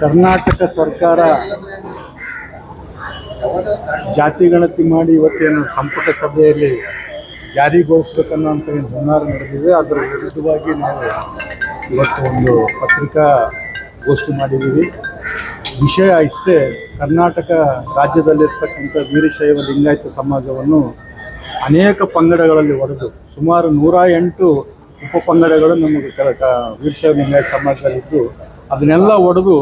ಕರ್ನಾಟಕ ಸರ್ಕಾರ ಜಾತಿ ಗಣತಿ ಮಾಡಿ ಇವತ್ತೇನು ಸಂಪುಟ ಸಭೆಯಲ್ಲಿ ಜಾರಿಗೊಳಿಸ್ಬೇಕನ್ನೋಂಥ ಏನು ಹುನ್ನಾರ ನಡೆದಿದೆ, ಅದರ ವಿರುದ್ಧವಾಗಿ ನಾವು ಇವತ್ತು ಒಂದು ಪತ್ರಿಕಾ ಗೋಷ್ಠಿ ಮಾಡಿದ್ದೀವಿ. ವಿಷಯ ಇಷ್ಟೇ, ಕರ್ನಾಟಕ ರಾಜ್ಯದಲ್ಲಿರ್ತಕ್ಕಂಥ ವೀರಶೈವ ಲಿಂಗಾಯತ ಸಮಾಜವನ್ನು ಅನೇಕ ಪಂಗಡಗಳಲ್ಲಿ ಒಡೆದು ಸುಮಾರು ನೂರ ಎಂಟು ಉಪಪಂಗಡಗಳು ನಮಗೆ ವೀರಶೈವ ಲಿಂಗಾಯತ ಸಮಾಜದಲ್ಲಿದ್ದು, ಅದನ್ನೆಲ್ಲ ಒಡೆದು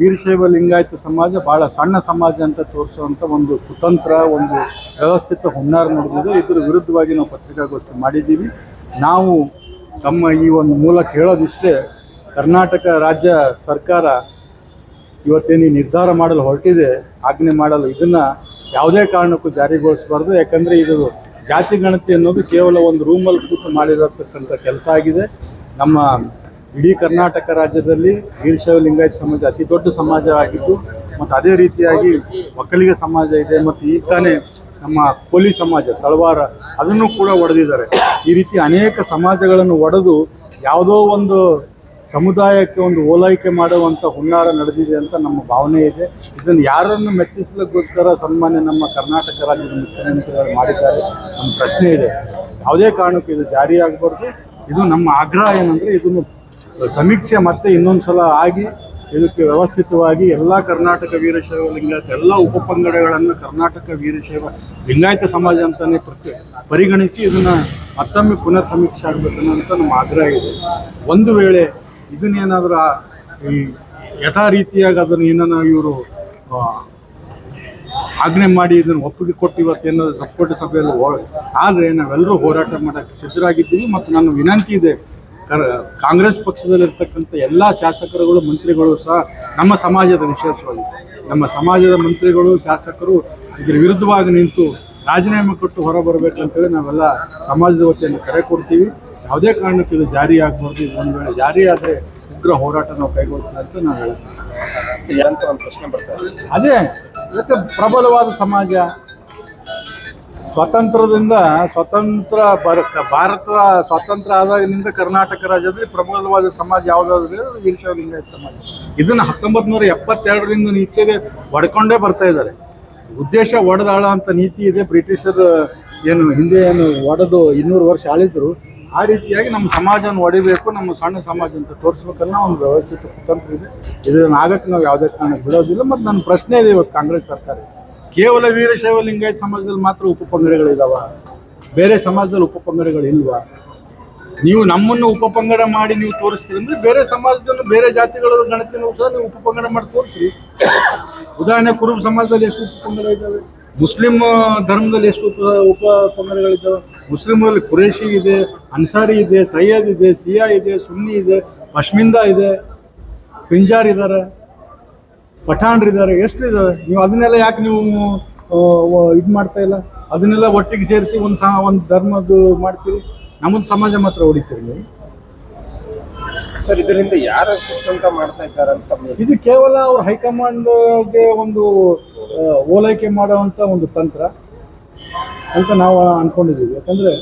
ವೀರಶೈವ ಲಿಂಗಾಯತ ಸಮಾಜ ಭಾಳ ಸಣ್ಣ ಸಮಾಜ ಅಂತ ತೋರಿಸುವಂಥ ಒಂದು ಕುತಂತ್ರ, ಒಂದು ವ್ಯವಸ್ಥಿತ ಹುನ್ನಾರ ನಡೆದಿದೆ. ಇದರ ವಿರುದ್ಧವಾಗಿ ನಾವು ಪತ್ರಿಕಾಗೋಷ್ಠಿ ಮಾಡಿದ್ದೀವಿ. ನಾವು ತಮ್ಮ ಈ ಒಂದು ಮೂಲಕ ಹೇಳೋದಿಷ್ಟೇ ಕರ್ನಾಟಕ ರಾಜ್ಯ ಸರ್ಕಾರ ಇವತ್ತೇನು ನಿರ್ಧಾರ ಮಾಡಲು ಹೊರಟಿದೆ, ಆಜ್ಞೆ ಮಾಡಲು ಇದನ್ನು ಯಾವುದೇ ಕಾರಣಕ್ಕೂ ಜಾರಿಗೊಳಿಸಬಾರ್ದು. ಯಾಕಂದರೆ ಇದು ಜಾತಿ ಗಣತಿ ಅನ್ನೋದು ಕೇವಲ ಒಂದು ರೂಮಲ್ಲಿ ಕೂತು ಮಾಡಿರತಕ್ಕಂಥ ಕೆಲಸ ಆಗಿದೆ. ನಮ್ಮ ಇಡೀ ಕರ್ನಾಟಕ ರಾಜ್ಯದಲ್ಲಿ ವೀರಶೈವ ಲಿಂಗಾಯತ ಸಮಾಜ ಅತಿ ದೊಡ್ಡ ಸಮಾಜ ಆಗಿದ್ದು, ಮತ್ತು ಅದೇ ರೀತಿಯಾಗಿ ಒಕ್ಕಲಿಗ ಸಮಾಜ ಇದೆ, ಮತ್ತು ಈ ತಾನೇ ನಮ್ಮ ಕೋಲಿ ಸಮಾಜ, ತಳವಾರ, ಅದನ್ನು ಕೂಡ ಒಡೆದಿದ್ದಾರೆ. ಈ ರೀತಿ ಅನೇಕ ಸಮಾಜಗಳನ್ನು ಒಡೆದು ಯಾವುದೋ ಒಂದು ಸಮುದಾಯಕ್ಕೆ ಒಂದು ಓಲೈಕೆ ಮಾಡುವಂಥ ಹುನ್ನಾರ ನಡೆದಿದೆ ಅಂತ ನಮ್ಮ ಭಾವನೆ ಇದೆ. ಇದನ್ನು ಯಾರನ್ನು ಮೆಚ್ಚಿಸಲಿಕ್ಕೋಸ್ಕರ ಸನ್ಮಾನ್ಯ ನಮ್ಮ ಕರ್ನಾಟಕ ರಾಜ್ಯದ ಮುಖ್ಯಮಂತ್ರಿಗಳು ಮಾಡಿದ್ದಾರೆ ನಮ್ಮ ಪ್ರಶ್ನೆ ಇದೆ. ಯಾವುದೇ ಕಾರಣಕ್ಕೂ ಇದು ಜಾರಿಯಾಗಬಾರ್ದು. ಇದು ನಮ್ಮ ಆಗ್ರಹ ಏನಂದರೆ ಇದನ್ನು ಸಮೀಕ್ಷೆ ಮತ್ತೆ ಇನ್ನೊಂದು ಸಲ ಆಗಿ ಇದಕ್ಕೆ ವ್ಯವಸ್ಥಿತವಾಗಿ ಎಲ್ಲ ಕರ್ನಾಟಕ ವೀರಶೈವ ಲಿಂಗಾಯತ ಎಲ್ಲ ಉಪಪಂಗಡಗಳನ್ನು ಕರ್ನಾಟಕ ವೀರಶೈವ ಲಿಂಗಾಯತ ಸಮಾಜ ಅಂತಲೇ ಪ್ರತಿ ಪರಿಗಣಿಸಿ ಇದನ್ನು ಮತ್ತೊಮ್ಮೆ ಪುನರ್ ಸಮೀಕ್ಷೆ ಆಗಬೇಕನ್ನೋಂಥ ನಮ್ಮ ಆಗ್ರಹ ಇದೆ. ಒಂದು ವೇಳೆ ಇದನ್ನೇನಾದರೂ ಈ ಯಥಾ ರೀತಿಯಾಗಿ ಅದನ್ನು ಏನನ್ನ ಇವರು ಆಜ್ಞೆ ಮಾಡಿ ಇದನ್ನು ಒಪ್ಪಿಗೆ ಕೊಟ್ಟು ಇವತ್ತು ಏನಾದರೂ ಸಪೋರ್ಟ್ ಸಭೆಯಲ್ಲಿ ಹೋ- ಆದರೆ ನಾವೆಲ್ಲರೂ ಹೋರಾಟ ಮಾಡೋಕ್ಕೆ ಸಿದ್ಧರಾಗಿದ್ದೀವಿ ಮತ್ತು ನನ್ನ ವಿನಂತಿ ಇದೆ. ಕಾಂಗ್ರೆಸ್ ಪಕ್ಷದಲ್ಲಿರ್ತಕ್ಕಂಥ ಎಲ್ಲ ಶಾಸಕರುಗಳು, ಮಂತ್ರಿಗಳು ಸಹ ನಮ್ಮ ಸಮಾಜದ ವಿಶೇಷವಾಗಿ ನಮ್ಮ ಸಮಾಜದ ಮಂತ್ರಿಗಳು, ಶಾಸಕರು ಇದರ ವಿರುದ್ಧವಾಗಿ ನಿಂತು ರಾಜೀನಾಮೆ ಕೊಟ್ಟು ಹೊರಬರಬೇಕಂತೇಳಿ ನಾವೆಲ್ಲ ಸಮಾಜದ ವತಿಯನ್ನು ಕರೆ ಕೊಡ್ತೀವಿ. ಯಾವುದೇ ಕಾರಣಕ್ಕೆ ಇದು ಜಾರಿ ಆಗ್ಬಾರ್ದು ಇದು ಒಂದು ವೇಳೆ ಜಾರಿ ಆದರೆ ಉಗ್ರ ಹೋರಾಟ ನಾವು ಕೈಗೊಳ್ತೀವಿ ಅಂತ ನಾನು ಹೇಳ್ತೀನಿ ಅದೇ ಇದಕ್ಕೆ ಪ್ರಬಲವಾದ ಸಮಾಜ. ಸ್ವತಂತ್ರದಿಂದ ಸ್ವತಂತ್ರ ಭಾರತ ಸ್ವತಂತ್ರ ಆದಾಗಿನಿಂದ ಕರ್ನಾಟಕ ರಾಜ್ಯದಲ್ಲಿ ಪ್ರಬಲವಾದ ಸಮಾಜ ಯಾವುದಾದ್ರೂ ಅದು ವೀರಶೈವ ಸಮಾಜ. ಇದನ್ನು ಹತ್ತೊಂಬತ್ತು ನೂರ ಎಪ್ಪತ್ತೆರಡರಿಂದ ನೀಚೆಗೆ ಒಡ್ಕೊಂಡೇ ಬರ್ತಾ ಇದ್ದಾರೆ. ಉದ್ದೇಶ ಒಡೆದಾಳ ಅಂತ ನೀತಿ ಇದೆ. ಬ್ರಿಟಿಷರು ಏನು ಹಿಂದೆ ಏನು ಒಡೆದು ಇನ್ನೂರು ವರ್ಷ ಆಳಿದ್ರು. ಆ ರೀತಿಯಾಗಿ ನಮ್ಮ ಸಮಾಜವನ್ನು ಒಡಿಬೇಕು, ನಮ್ಮ ಸಣ್ಣ ಸಮಾಜ ಅಂತ ತೋರಿಸ್ಬೇಕನ್ನೋ ಒಂದು ವ್ಯವಸ್ಥಿತ ಕುತಂತ್ರ ಇದೆ. ಇದನ್ನು ಆಗಕ್ಕೆ ನಾವು ಯಾವುದೇ ಕಾರಣಕ್ಕೆ ಬಿಡೋದಿಲ್ಲ. ಮತ್ತು ನನ್ನ ಪ್ರಶ್ನೆ ಇದೆ ಇವತ್ತು ಕಾಂಗ್ರೆಸ್ ಸರ್ಕಾರ ಕೇವಲ ವೀರಶೈವ ಲಿಂಗಾಯತ ಸಮಾಜದಲ್ಲಿ ಮಾತ್ರ ಉಪಪಂಗಡಗಳಿದಾವ ಬೇರೆ ಸಮಾಜದಲ್ಲಿ ಉಪಪಂಗಡಗಳು ಇಲ್ವಾ ನೀವು ನಮ್ಮನ್ನು ಉಪಪಂಗಡ ಮಾಡಿ ನೀವು ತೋರಿಸ್ತೀರಿ ಅಂದರೆ ಬೇರೆ ಸಮಾಜದನ್ನು ಬೇರೆ ಜಾತಿಗಳ ಗಣತಿಯನ್ನು ಸಹ ನೀವು ಉಪಪಂಗಡ ಮಾಡಿ ತೋರಿಸಿ ಉದಾಹರಣೆ ಕುರುಬ ಸಮಾಜದಲ್ಲಿ ಎಷ್ಟು ಉಪಪಂಗಡ ಇದ್ದಾವೆ ಮುಸ್ಲಿಂ ಧರ್ಮದಲ್ಲಿ ಎಷ್ಟು ಉಪ ಉಪಪಂಗಡಗಳಿದ್ದಾವೆ ಮುಸ್ಲಿಮರಲ್ಲಿ ಕುರೇಶಿ ಇದೆ ಅನ್ಸಾರಿ ಇದೆ ಸಯ್ಯದ್ ಇದೆ ಸಿಯಾ ಇದೆ ಸುನ್ನಿ ಇದೆ ಪಶ್ಮಿಂದ ಇದೆ. ಪಿಂಜಾರ್ ಇದ್ದಾರೆ ಪಠಾಣ್ರಿದ್ದಾರೆ ಎಷ್ಟು ಇದಾವೆ? ನೀವು ಅದನ್ನೆಲ್ಲ ಯಾಕೆ ನೀವು ಇದು ಮಾಡ್ತಾ ಇಲ್ಲ? ಅದನ್ನೆಲ್ಲ ಒಟ್ಟಿಗೆ ಸೇರಿಸಿ ಒಂದು ಸಹ ಒಂದು ಧರ್ಮದ್ದು ಮಾಡ್ತೀರಿ? ನಮ್ಮದು ಸಮಾಜ ಮಾತ್ರ ಹೊಡಿತೀರಿ ನೀವು? ಸರ್ ಇದರಿಂದ ಯಾರು ಅಂತ ಮಾಡ್ತಾ ಇದ್ದಾರೆ ಅಂತ ಇದು ಕೇವಲ ಅವ್ರ ಹೈಕಮಾಂಡ್ಗೆ ಒಂದು ಓಲೈಕೆ ಮಾಡುವಂಥ ಒಂದು ತಂತ್ರ. ಅಂತ ನಾವು ಅನ್ಕೊಂಡಿದ್ದೀವಿ. ಯಾಕಂದ್ರೆ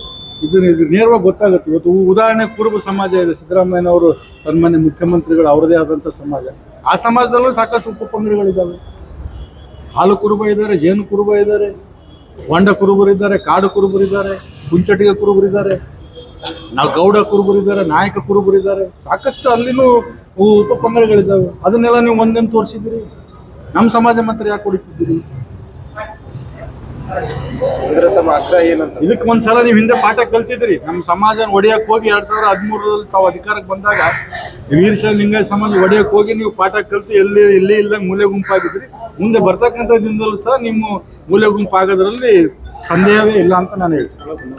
ಇದು ಇದು ನೇರವಾಗಿ ಗೊತ್ತಾಗುತ್ತೆ. ಇವತ್ತು ಉದಾಹರಣೆ ಕುರುಬ ಸಮಾಜ ಇದೆ. ಸಿದ್ದರಾಮಯ್ಯನವರು ಸನ್ಮಾನ್ಯ ಮುಖ್ಯಮಂತ್ರಿಗಳು ಅವರದೇ ಆದಂಥ ಸಮಾಜ. ಆ ಸಮಾಜದಲ್ಲೂ ಸಾಕಷ್ಟು ಉಪಪಂಗಡಗಳಿದ್ದಾವೆ ಹಾಲು ಕುರುಬ ಇದ್ದಾರೆ, ಜೇನು ಕುರುಬ ಇದ್ದಾರೆ, ಹೊಂಡ ಕುರುಬರಿದ್ದಾರೆ ಕಾಡು ಕುರುಬರು ಕುರುಬರಿದ್ದಾರೆ ಕುರುಬರು ಕುರುಬರಿದ್ದಾರೆ ನಾವು ಗೌಡ ಕುರುಬರಿದ್ದಾರೆ ನಾಯಕ ಕುರುಬರು ಇದ್ದಾರೆ. ಸಾಕಷ್ಟು ಅಲ್ಲಿನೂ ಉಪಪಂಗಡಗಳಿದ್ದಾವೆ ಅದನ್ನೆಲ್ಲ ನೀವು ಒಂದೇನು ತೋರಿಸಿದ್ದೀರಿ? ನಮ್ಮ ಸಮಾಜ ಮಾತ್ರ ಯಾಕೆ ಹೊಡಿತಿದ್ದೀರಿ? ಅಂದ್ರೆ ತಮ್ಮ ಆಗ್ರಹ ಏನಂತ? ಇದಕ್ಕೆ ಒಂದ್ಸಲ ನೀವು ಹಿಂದೆ ಪಾಠ ಕಲ್ತಿದ್ರಿ. ನಮ್ಮ ಸಮಾಜ ಒಡೆಯಕ್ಕೆ ಹೋಗಿ ಎರಡ್ ಸಾವಿರದ ಹದಿಮೂರರಲ್ಲಿ ತಾವು ಅಧಿಕಾರಕ್ಕೆ ಬಂದಾಗ ವೀರಶೈವ ಲಿಂಗಾಯ ಸಮಾಜ ಒಡೆಯಕ್ಕೆ ಹೋಗಿ ನೀವು ಪಾಠ ಕಲ್ತು ಎಲ್ಲಿ ಎಲ್ಲಿ ಇಲ್ಲ ಮೂಲೆ ಗುಂಪಾಗಿದ್ರಿ. ಮುಂದೆ ಬರ್ತಕ್ಕಂಥ ದಿನದಲ್ಲೂ ಸಹ ನಿಮ್ಮ ಮೂಲೆ ಗುಂಪಾಗೋದ್ರಲ್ಲಿ ಸಂದೇಹವೇ ಇಲ್ಲ ಅಂತ ನಾನು ಹೇಳ್ತೀನಿ.